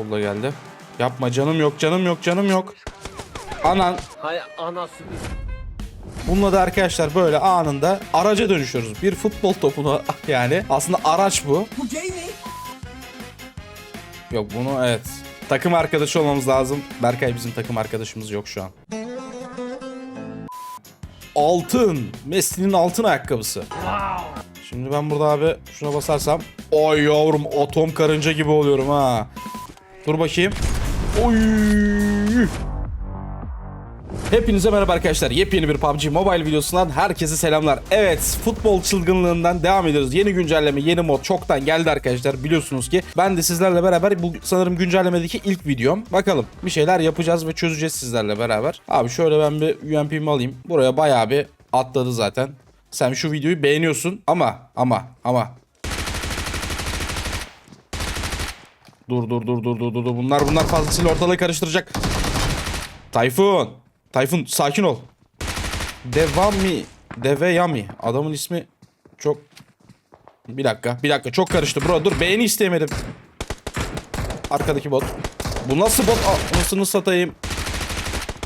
Solda geldi. Yapma canım yok canım yok canım yok. Anan. Hay anasını. Bununla da arkadaşlar böyle anında araca dönüşüyoruz. Bir futbol topunu yani. Aslında araç bu. Bu gay mi? Yok bunu evet. Takım arkadaşı olmamız lazım. Berkay bizim takım arkadaşımız yok şu an. Altın. Messi'nin altın ayakkabısı. Şimdi ben burada abi şuna basarsam. Ay yavrum atom karınca gibi oluyorum ha. Dur bakayım. Oy. Hepinize merhaba arkadaşlar. Yepyeni bir PUBG Mobile videosundan herkese selamlar. Evet, futbol çılgınlığından devam ediyoruz. Yeni güncelleme, yeni mod çoktan geldi arkadaşlar. Biliyorsunuz ki ben de sizlerle beraber bu sanırım güncellemedeki ilk videom. Bakalım bir şeyler yapacağız ve çözeceğiz sizlerle beraber. Abi şöyle ben bir UMP'mi alayım. Buraya bayağı bir atladı zaten. Sen şu videoyu beğeniyorsun ama ama ama Dur dur dur dur dur dur. Bunlar bunlar fazlasıyla ortalığı karıştıracak. Tayfun. Tayfun sakin ol. Devami. Deveyami. Adamın ismi çok... Bir dakika. Bir dakika. Çok karıştı bro. Dur beğeni isteyemedim. Arkadaki bot. Bu nasıl bot? Anasını satayım.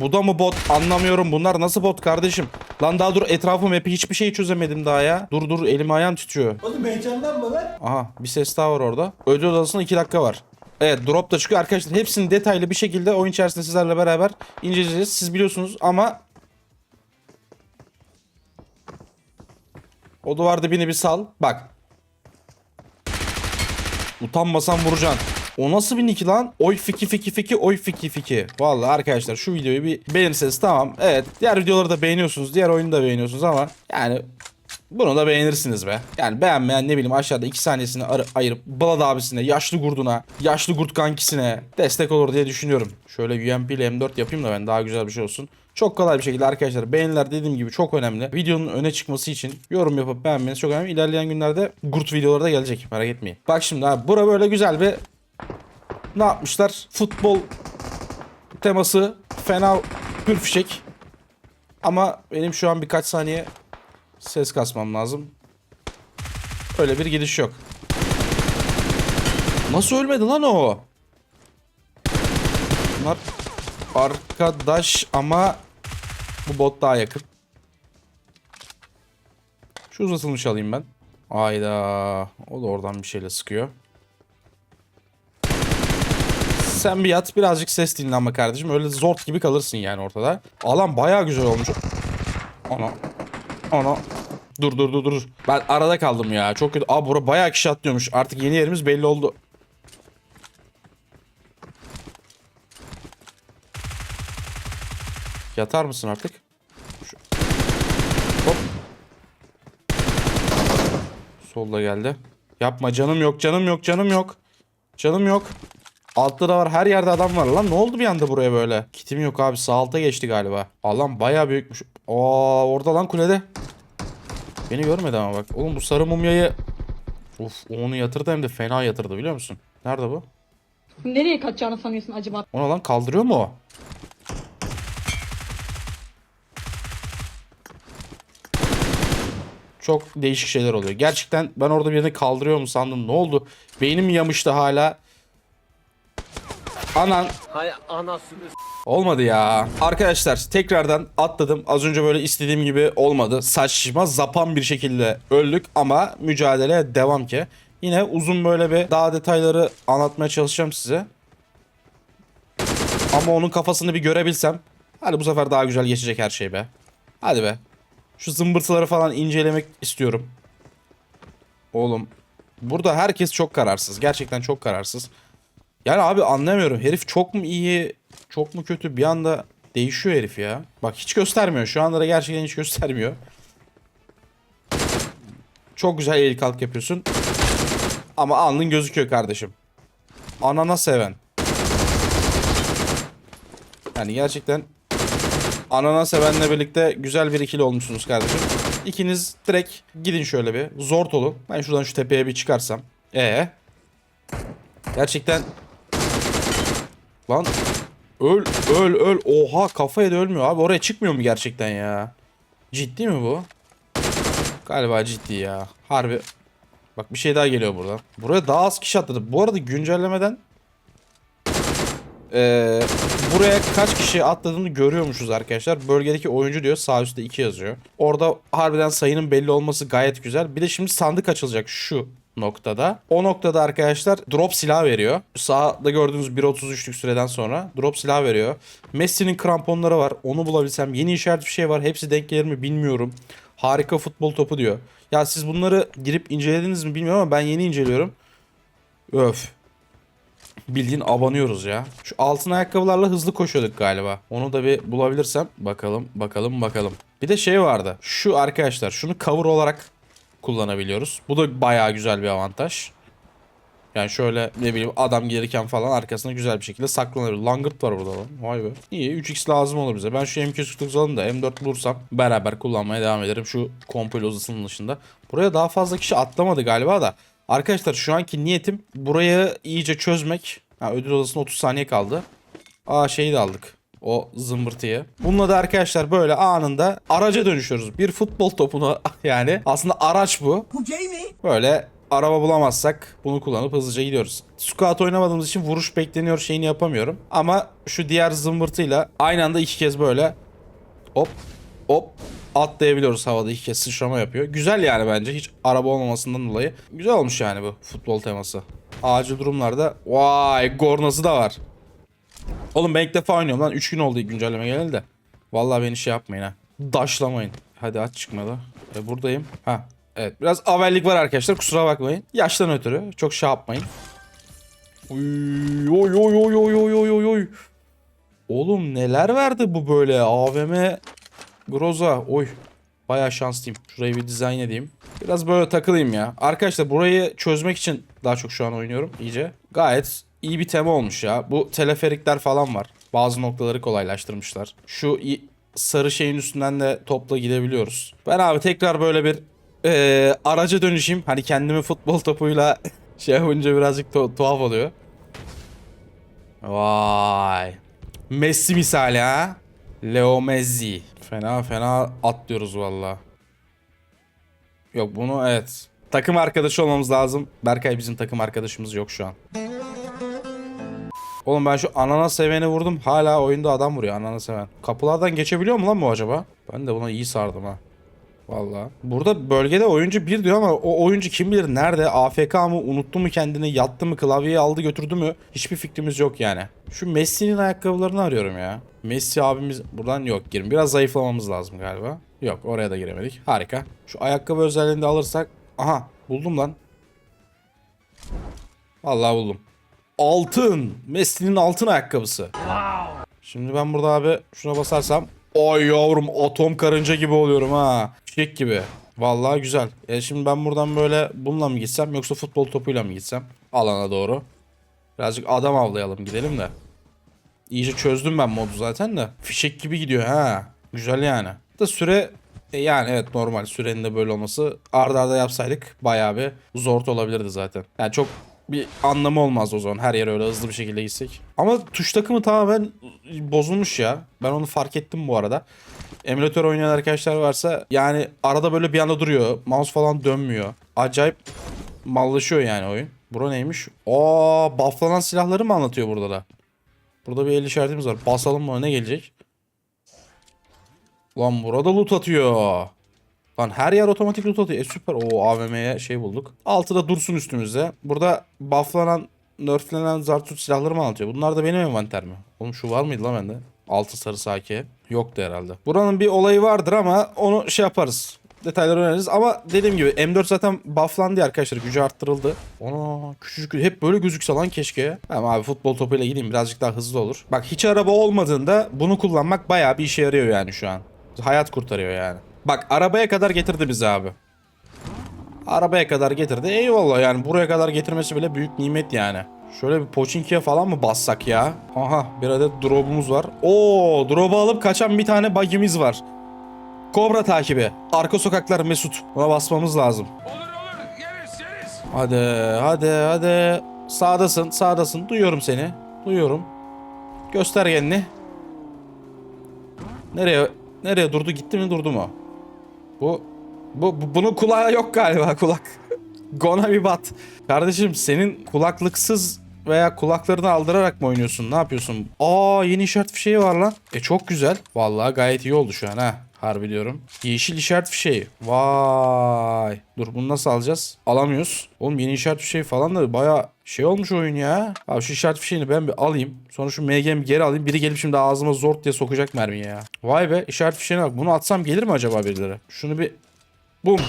Bu da mı bot? Anlamıyorum. Bunlar nasıl bot kardeşim? Lan daha dur etrafım hep hiçbir şey çözemedim daha ya. Dur dur elim ayağım titriyor. Oğlum heyecanlanma lan. Aha bir ses daha var orada. Ödül odasında 2 dakika var. Evet drop da çıkıyor arkadaşlar. Hepsini detaylı bir şekilde oyun içerisinde sizlerle beraber inceleyeceğiz. Siz biliyorsunuz ama o duvar dibini bir sal. Bak. Utanmasan vuracaksın. O nasıl bir nick lan? Oy fiki fiki fiki oy fiki fiki. Vallahi arkadaşlar şu videoyu bir beğenirseniz tamam. Evet diğer videoları da beğeniyorsunuz. Diğer oyunu da beğeniyorsunuz ama yani bunu da beğenirsiniz be. Yani beğenmeyen ne bileyim aşağıda 2 saniyesini ayırıp Balad abisine, yaşlı gurduna, yaşlı gurt kankisine destek olur diye düşünüyorum. Şöyle UMP ile M4 yapayım da ben daha güzel bir şey olsun. Çok kolay bir şekilde arkadaşlar beğeniler dediğim gibi çok önemli. Videonun öne çıkması için yorum yapıp beğenmeniz çok önemli. İlerleyen günlerde gurt videoları da gelecek merak etmeyin. Bak şimdi abi bura böyle güzel bir ne yapmışlar? Futbol teması fena pürfişek. Ama benim şu an birkaç saniye Ses kasmam lazım. Öyle bir gidiş yok. Nasıl ölmedi lan o? Bunlar arkadaş ama bu bot daha yakın. Şu uzatılmış alayım ben. Ayda. O da oradan bir şeyle sıkıyor. Sen bir yat birazcık ses dinle kardeşim. Öyle zort gibi kalırsın yani ortada. Alan bayağı güzel olmuş. Ana. Ana. Dur dur dur dur. Ben arada kaldım ya. Çok kötü. Aa bura bayağı kişi atlıyormuş. Artık yeni yerimiz belli oldu. Yatar mısın artık? Şu- Hop. Solda geldi. Yapma canım yok canım yok canım yok. Canım yok. Altta da var her yerde adam var lan ne oldu bir anda buraya böyle? Kitim yok abi sağ alta geçti galiba. Alan bayağı büyükmüş. Aa orada lan kulede. Beni görmedi ama bak. Oğlum bu sarı mumyayı... Uf onu yatırdı hem de fena yatırdı biliyor musun? Nerede bu? Nereye kaçacağını sanıyorsun acaba? Ona lan kaldırıyor mu o? Çok değişik şeyler oluyor. Gerçekten ben orada birini kaldırıyor mu sandım. Ne oldu? Beynim yamıştı hala. Anan Hay anasını. Olmadı ya. Arkadaşlar tekrardan atladım. Az önce böyle istediğim gibi olmadı. Saçma zapan bir şekilde öldük ama mücadele devam ki. Yine uzun böyle bir daha detayları anlatmaya çalışacağım size. Ama onun kafasını bir görebilsem. Hadi bu sefer daha güzel geçecek her şey be. Hadi be. Şu zımbırtıları falan incelemek istiyorum. Oğlum. Burada herkes çok kararsız. Gerçekten çok kararsız. Yani abi anlamıyorum. Herif çok mu iyi, çok mu kötü bir anda değişiyor herif ya. Bak hiç göstermiyor. Şu anda da gerçekten hiç göstermiyor. Çok güzel el kalk yapıyorsun. Ama alnın gözüküyor kardeşim. Anana seven. Yani gerçekten anana sevenle birlikte güzel bir ikili olmuşsunuz kardeşim. İkiniz direkt gidin şöyle bir. Zort olun. Ben şuradan şu tepeye bir çıkarsam. Ee. Gerçekten Lan öl öl öl oha kafaya da ölmüyor abi oraya çıkmıyor mu gerçekten ya? Ciddi mi bu? Galiba ciddi ya. Harbi. Bak bir şey daha geliyor buradan. Buraya daha az kişi atladı. Bu arada güncellemeden Ee, buraya kaç kişi atladığını görüyormuşuz arkadaşlar. Bölgedeki oyuncu diyor sağ üstte 2 yazıyor. Orada harbiden sayının belli olması gayet güzel. Bir de şimdi sandık açılacak şu noktada. O noktada arkadaşlar drop silah veriyor. Sağda gördüğünüz 1.33'lük süreden sonra drop silah veriyor. Messi'nin kramponları var. Onu bulabilsem. Yeni işaret bir şey var. Hepsi denk gelir mi bilmiyorum. Harika futbol topu diyor. Ya siz bunları girip incelediniz mi bilmiyorum ama ben yeni inceliyorum. Öf. Bildiğin abanıyoruz ya. Şu altın ayakkabılarla hızlı koşuyorduk galiba. Onu da bir bulabilirsem bakalım bakalım bakalım. Bir de şey vardı. Şu arkadaşlar şunu cover olarak kullanabiliyoruz. Bu da bayağı güzel bir avantaj. Yani şöyle ne bileyim adam gelirken falan arkasına güzel bir şekilde saklanabilir. Langırt var burada lan. Vay be. İyi 3x lazım olur bize. Ben şu M249 alayım da M4 bulursam beraber kullanmaya devam ederim. Şu kompil odasının dışında. Buraya daha fazla kişi atlamadı galiba da. Arkadaşlar şu anki niyetim burayı iyice çözmek. Ha, ödül odasına 30 saniye kaldı. Aa şeyi de aldık. O zımbırtıyı. Bununla da arkadaşlar böyle anında araca dönüşüyoruz. Bir futbol topuna yani. Aslında araç bu. Bu? Böyle araba bulamazsak bunu kullanıp hızlıca gidiyoruz. Squat oynamadığımız için vuruş bekleniyor şeyini yapamıyorum. Ama şu diğer zımbırtıyla aynı anda iki kez böyle hop hop atlayabiliyoruz havada iki kez sıçrama yapıyor. Güzel yani bence hiç araba olmamasından dolayı. Güzel olmuş yani bu futbol teması. Acil durumlarda vay gornası da var. Oğlum ben ilk defa oynuyorum lan 3 gün oldu güncelleme geleli de. Vallahi beni şey yapmayın ha. Daşlamayın. Hadi aç çıkmadı. E, buradayım. Ha Evet biraz avellik var arkadaşlar kusura bakmayın. Yaştan ötürü çok şey yapmayın. Oy oy oy oy oy oy oy oy oy. Oğlum neler verdi bu böyle AVM Groza oy. Baya şanslıyım. Şurayı bir dizayn edeyim. Biraz böyle takılayım ya. Arkadaşlar burayı çözmek için daha çok şu an oynuyorum iyice. Gayet iyi bir tema olmuş ya. Bu teleferikler falan var. Bazı noktaları kolaylaştırmışlar. Şu sarı şeyin üstünden de topla gidebiliyoruz. Ben abi tekrar böyle bir eee, araca dönüşeyim. Hani kendimi futbol topuyla şey yapınca birazcık tu- tuhaf oluyor. Vay. Messi misali ha. Leo Messi. Fena fena atlıyoruz valla. Yok bunu evet. Takım arkadaşı olmamız lazım. Berkay bizim takım arkadaşımız yok şu an. Oğlum ben şu ananas seveni vurdum. Hala oyunda adam vuruyor ananas seven. Kapılardan geçebiliyor mu lan bu acaba? Ben de buna iyi sardım ha. Valla. Burada bölgede oyuncu bir diyor ama o oyuncu kim bilir nerede? AFK mı? Unuttu mu kendini? Yattı mı? Klavyeyi aldı götürdü mü? Hiçbir fikrimiz yok yani. Şu Messi'nin ayakkabılarını arıyorum ya. Messi abimiz buradan yok girin. Biraz zayıflamamız lazım galiba. Yok oraya da giremedik. Harika. Şu ayakkabı özelliğini de alırsak. Aha buldum lan. Vallahi buldum. Altın. Messi'nin altın ayakkabısı. Şimdi ben burada abi şuna basarsam. Ay yavrum atom karınca gibi oluyorum ha. Çiçek gibi. Vallahi güzel. E şimdi ben buradan böyle bununla mı gitsem yoksa futbol topuyla mı gitsem? Alana doğru. Birazcık adam avlayalım gidelim de. İyice çözdüm ben modu zaten de. Fişek gibi gidiyor ha. Güzel yani. Da süre e yani evet normal sürenin de böyle olması arda arda yapsaydık bayağı bir zor olabilirdi zaten. Yani çok bir anlamı olmaz o zaman her yere öyle hızlı bir şekilde gitsek. Ama tuş takımı tamamen bozulmuş ya. Ben onu fark ettim bu arada. Emülatör oynayan arkadaşlar varsa yani arada böyle bir anda duruyor. Mouse falan dönmüyor. Acayip mallaşıyor yani oyun. Bura neymiş? Aa, bufflanan silahları mı anlatıyor burada da? Burada bir el işaretimiz var. Basalım mı ne gelecek? Lan burada loot atıyor. Lan her yer otomatik loot atıyor. E süper. O AVM'ye şey bulduk. Altı da dursun üstümüzde. Burada bufflanan, nerflenen zartut silahları mı anlatıyor? Bunlar da benim envanter mi? Oğlum şu var mıydı lan bende? Altı sarı sake. Yoktu herhalde. Buranın bir olayı vardır ama onu şey yaparız. Detayları öğreniriz ama dediğim gibi M4 zaten bufflandı arkadaşlar gücü arttırıldı. Ona küçücük hep böyle gözükse lan keşke. Ama abi futbol topuyla gideyim birazcık daha hızlı olur. Bak hiç araba olmadığında bunu kullanmak bayağı bir işe yarıyor yani şu an. Hayat kurtarıyor yani. Bak arabaya kadar getirdi bizi abi. Arabaya kadar getirdi. Eyvallah yani buraya kadar getirmesi bile büyük nimet yani. Şöyle bir Pochinki'ye falan mı bassak ya? Aha bir adet drop'umuz var. Oo drop'u alıp kaçan bir tane bug'imiz var. Kobra takibi. Arka sokaklar Mesut. Buna basmamız lazım. Olur olur yeriz yeriz. Hadi hadi hadi. Sağdasın sağdasın. Duyuyorum seni. Duyuyorum. Göster kendini. Nereye nereye durdu gitti mi durdu mu? Bu bu, bu bunun kulağı yok galiba kulak. Gonna bir bat. Kardeşim senin kulaklıksız veya kulaklarını aldırarak mı oynuyorsun? Ne yapıyorsun? Aa yeni işaret fişeği var lan. E çok güzel. Vallahi gayet iyi oldu şu an ha. Harbi diyorum. Yeşil işaret fişeği. Vay. Dur bunu nasıl alacağız? Alamıyoruz. Oğlum yeni işaret fişeği falan da baya şey olmuş oyun ya. Abi şu işaret fişeğini ben bir alayım. Sonra şu MG'mi geri alayım. Biri gelip şimdi ağzıma zort diye sokacak mermiyi ya. Vay be işaret fişeğine bak. Bunu atsam gelir mi acaba birileri? Şunu bir... Bum.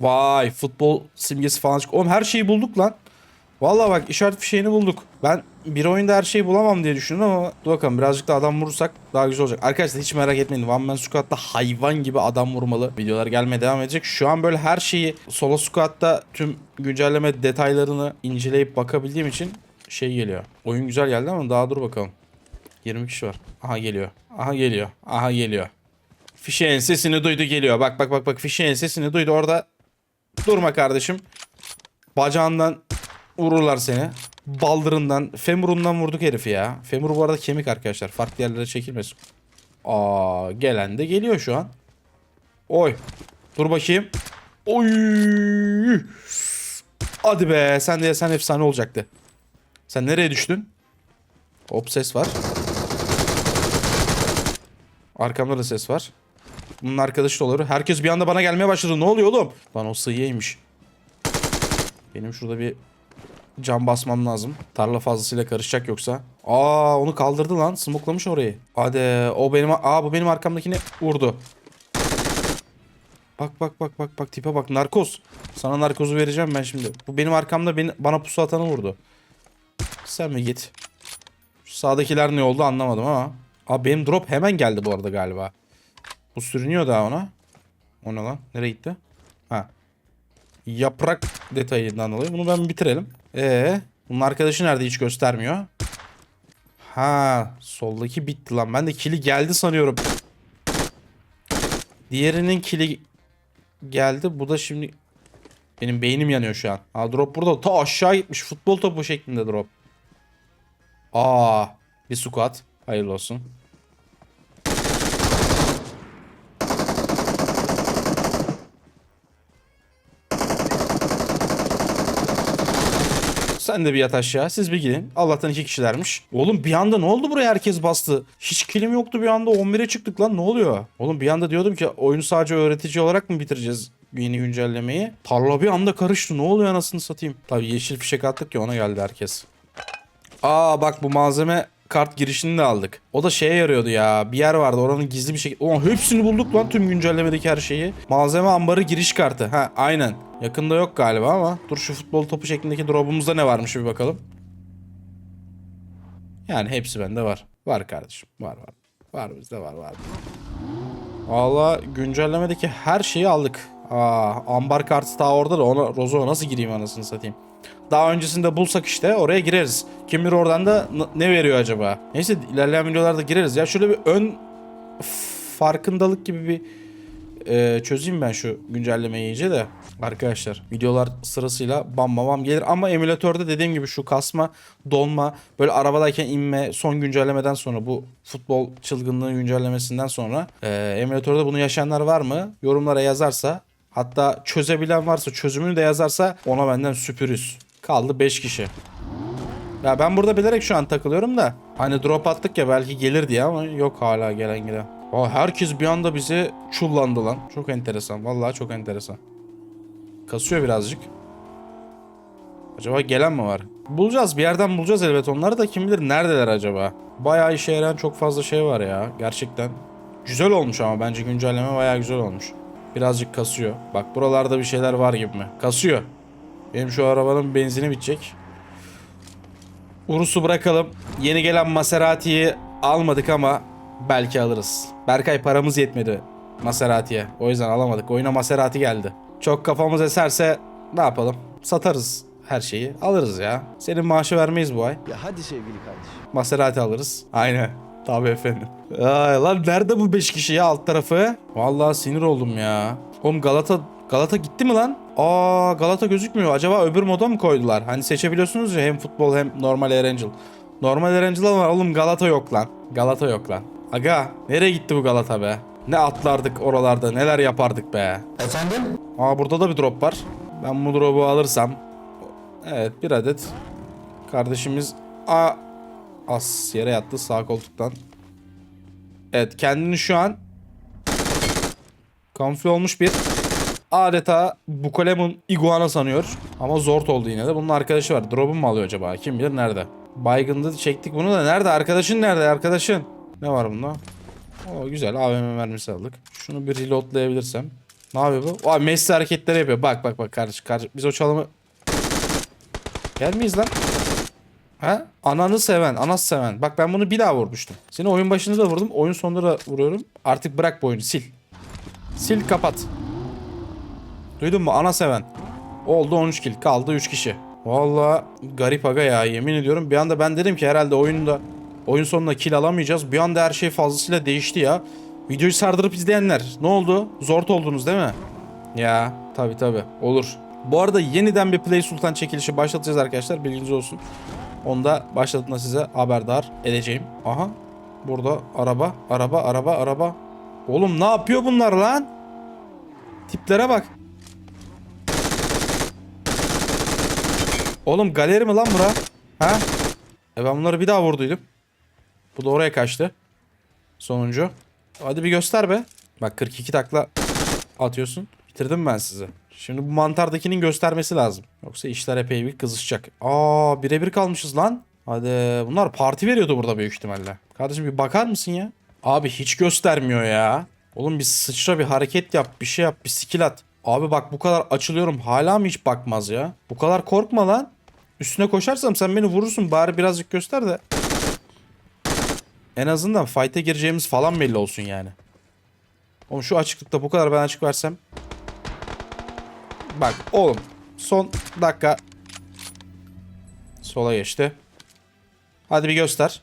Vay futbol simgesi falan çık. Oğlum her şeyi bulduk lan. Vallahi bak işaret fişeğini bulduk. Ben bir oyunda her şeyi bulamam diye düşündüm ama dur bakalım birazcık da adam vurursak daha güzel olacak. Arkadaşlar hiç merak etmeyin. One Man Squad'da hayvan gibi adam vurmalı. Videolar gelmeye devam edecek. Şu an böyle her şeyi Solo Squad'da tüm güncelleme detaylarını inceleyip bakabildiğim için şey geliyor. Oyun güzel geldi ama daha dur bakalım. 20 kişi var. Aha geliyor. Aha geliyor. Aha geliyor. Fişeğin sesini duydu geliyor. Bak bak bak bak fişeğin sesini duydu orada. Durma kardeşim. Bacağından vururlar seni. Baldırından, femurundan vurduk herifi ya. Femur bu arada kemik arkadaşlar. Farklı yerlere çekilmesin. Aa, gelen de geliyor şu an. Oy. Dur bakayım. Oy. Hadi be. Sen de sen efsane olacaktı. Sen nereye düştün? Hop ses var. Arkamda da ses var. Bunun arkadaşı da olur. Herkes bir anda bana gelmeye başladı. Ne oluyor oğlum? Lan o sıyıymış. Benim şurada bir cam basmam lazım. Tarla fazlasıyla karışacak yoksa. Aa onu kaldırdı lan. Smoklamış orayı. Hadi o benim aa bu benim arkamdakini vurdu. Bak bak bak bak bak tipe bak narkoz. Sana narkozu vereceğim ben şimdi. Bu benim arkamda beni, bana pusu atanı vurdu. Sen mi git? Şu sağdakiler ne oldu anlamadım ama. Aa benim drop hemen geldi bu arada galiba. Bu sürünüyor daha ona. O ne lan? Nereye gitti? Yaprak detayından dolayı. Bunu ben bitirelim. Ee, bunun arkadaşı nerede hiç göstermiyor. Ha, soldaki bitti lan. Ben de kili geldi sanıyorum. Diğerinin kili geldi. Bu da şimdi benim beynim yanıyor şu an. Aa drop burada. Ta aşağı gitmiş. Futbol topu şeklinde drop. Aa, bir squat. Hayırlı olsun. Sen de bir yat aşağı. Siz bir gidin. Allah'tan iki kişilermiş. Oğlum bir anda ne oldu buraya herkes bastı. Hiç kilim yoktu bir anda 11'e çıktık lan ne oluyor? Oğlum bir anda diyordum ki oyunu sadece öğretici olarak mı bitireceğiz yeni güncellemeyi? Tarla bir anda karıştı. Ne oluyor anasını satayım? Tabii yeşil fişek attık ya ona geldi herkes. Aa bak bu malzeme kart girişini de aldık. O da şeye yarıyordu ya. Bir yer vardı oranın gizli bir şekilde. Ulan hepsini bulduk lan tüm güncellemedeki her şeyi. Malzeme ambarı giriş kartı. Ha aynen. Yakında yok galiba ama. Dur şu futbol topu şeklindeki drop'umuzda ne varmış bir bakalım. Yani hepsi bende var. Var kardeşim. Var var. Var bizde var var. Valla güncellemedeki her şeyi aldık. Aa, ambar kartı daha orada da ona Rozo'ya nasıl gireyim anasını satayım. Daha öncesinde bulsak işte oraya gireriz. Kim bilir oradan da ne veriyor acaba? Neyse ilerleyen videolarda gireriz. Ya şöyle bir ön farkındalık gibi bir e, çözeyim ben şu güncellemeyi iyice de. Arkadaşlar videolar sırasıyla bam bam bam gelir ama emülatörde dediğim gibi şu kasma, donma, böyle arabadayken inme son güncellemeden sonra bu futbol çılgınlığı güncellemesinden sonra e, emülatörde bunu yaşayanlar var mı? Yorumlara yazarsa hatta çözebilen varsa çözümünü de yazarsa ona benden süpürüz. Kaldı 5 kişi. Ya ben burada bilerek şu an takılıyorum da. Hani drop attık ya belki gelir diye ama yok hala gelen giden. Aa, herkes bir anda bize çullandı lan. Çok enteresan. Vallahi çok enteresan. Kasıyor birazcık. Acaba gelen mi var? Bulacağız. Bir yerden bulacağız elbet onları da kim bilir neredeler acaba? Bayağı işe yarayan çok fazla şey var ya. Gerçekten. Güzel olmuş ama bence güncelleme bayağı güzel olmuş. Birazcık kasıyor. Bak buralarda bir şeyler var gibi mi? Kasıyor. Benim şu arabanın benzini bitecek. Urus'u bırakalım. Yeni gelen Maserati'yi almadık ama belki alırız. Berkay paramız yetmedi Maserati'ye. O yüzden alamadık. Oyuna Maserati geldi. Çok kafamız eserse ne yapalım? Satarız her şeyi. Alırız ya. Senin maaşı vermeyiz bu ay. Ya hadi sevgili kardeşim. Maserati alırız. Aynen. Tabii efendim. Ay lan nerede bu 5 kişi ya alt tarafı? Vallahi sinir oldum ya. Oğlum Galata Galata gitti mi lan? Aa Galata gözükmüyor. Acaba öbür moda mı koydular? Hani seçebiliyorsunuz ya hem futbol hem normal Erangel. Normal Erangel var oğlum Galata yok lan. Galata yok lan. Aga nereye gitti bu Galata be? Ne atlardık oralarda neler yapardık be. Efendim? Aa burada da bir drop var. Ben bu drop'u alırsam. Evet bir adet Kardeşimiz a as yere yattı sağ koltuktan. Evet kendini şu an kamufle olmuş bir adeta Bukolemun iguana sanıyor. Ama zort oldu yine de. Bunun arkadaşı var. Drop'un mu alıyor acaba? Kim bilir nerede? Baygın'da çektik bunu da. Nerede? Arkadaşın nerede? Arkadaşın. Ne var bunda? Oo güzel. AVM mermisi aldık. Şunu bir reloadlayabilirsem. Ne yapıyor bu? Aa Messi hareketleri yapıyor. Bak bak bak kardeş. kardeş. Biz o çalımı... Gelmeyiz lan. Ha? Ananı seven, anası seven. Bak ben bunu bir daha vurmuştum. Seni oyun başında da vurdum. Oyun sonunda da vuruyorum. Artık bırak bu oyunu. Sil. Sil kapat. Duydun mu? Ana seven. Oldu 13 kill. Kaldı 3 kişi. Vallahi garip aga ya. Yemin ediyorum. Bir anda ben dedim ki herhalde oyunda oyun sonunda kill alamayacağız. Bir anda her şey fazlasıyla değişti ya. Videoyu sardırıp izleyenler. Ne oldu? Zort oldunuz değil mi? Ya tabi tabi olur. Bu arada yeniden bir Play Sultan çekilişi başlatacağız arkadaşlar. Bilginiz olsun. Onu da başladığında size haberdar edeceğim. Aha. Burada araba, araba, araba, araba. Oğlum ne yapıyor bunlar lan? Tiplere bak. Oğlum galeri mi lan bura? Ha? E ben bunları bir daha vurduydum. Bu da oraya kaçtı. Sonuncu. Hadi bir göster be. Bak 42 takla atıyorsun. Bitirdim ben sizi. Şimdi bu mantardakinin göstermesi lazım. Yoksa işler epey bir kızışacak. Aa birebir kalmışız lan. Hadi bunlar parti veriyordu burada büyük ihtimalle. Kardeşim bir bakar mısın ya? Abi hiç göstermiyor ya. Oğlum bir sıçra bir hareket yap bir şey yap bir skill at. Abi bak bu kadar açılıyorum hala mı hiç bakmaz ya? Bu kadar korkma lan. Üstüne koşarsam sen beni vurursun bari birazcık göster de. En azından fight'e gireceğimiz falan belli olsun yani. Oğlum şu açıklıkta bu kadar ben açık versem. Bak oğlum son dakika. Sola geçti. Hadi bir göster.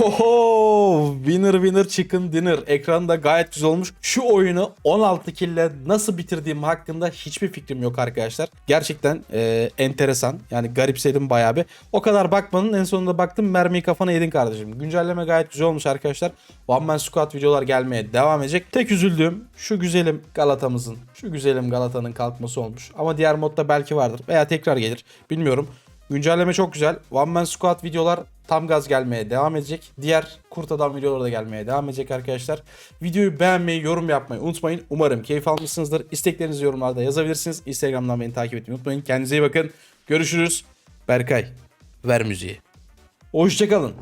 Oho! Winner winner chicken dinner. Ekranda gayet güzel olmuş. Şu oyunu 16 kille nasıl bitirdiğim hakkında hiçbir fikrim yok arkadaşlar. Gerçekten e, enteresan. Yani garipsedim bayağı bir. O kadar bakmanın en sonunda baktım mermiyi kafana yedin kardeşim. Güncelleme gayet güzel olmuş arkadaşlar. One Man Squad videolar gelmeye devam edecek. Tek üzüldüğüm şu güzelim Galata'mızın, şu güzelim Galata'nın kalkması olmuş. Ama diğer modda belki vardır veya tekrar gelir. Bilmiyorum. Güncelleme çok güzel. One Man Squad videolar tam gaz gelmeye devam edecek. Diğer kurt adam videoları da gelmeye devam edecek arkadaşlar. Videoyu beğenmeyi, yorum yapmayı unutmayın. Umarım keyif almışsınızdır. İsteklerinizi yorumlarda yazabilirsiniz. Instagram'dan beni takip etmeyi unutmayın. Kendinize iyi bakın. Görüşürüz. Berkay, ver müziği. Hoşçakalın.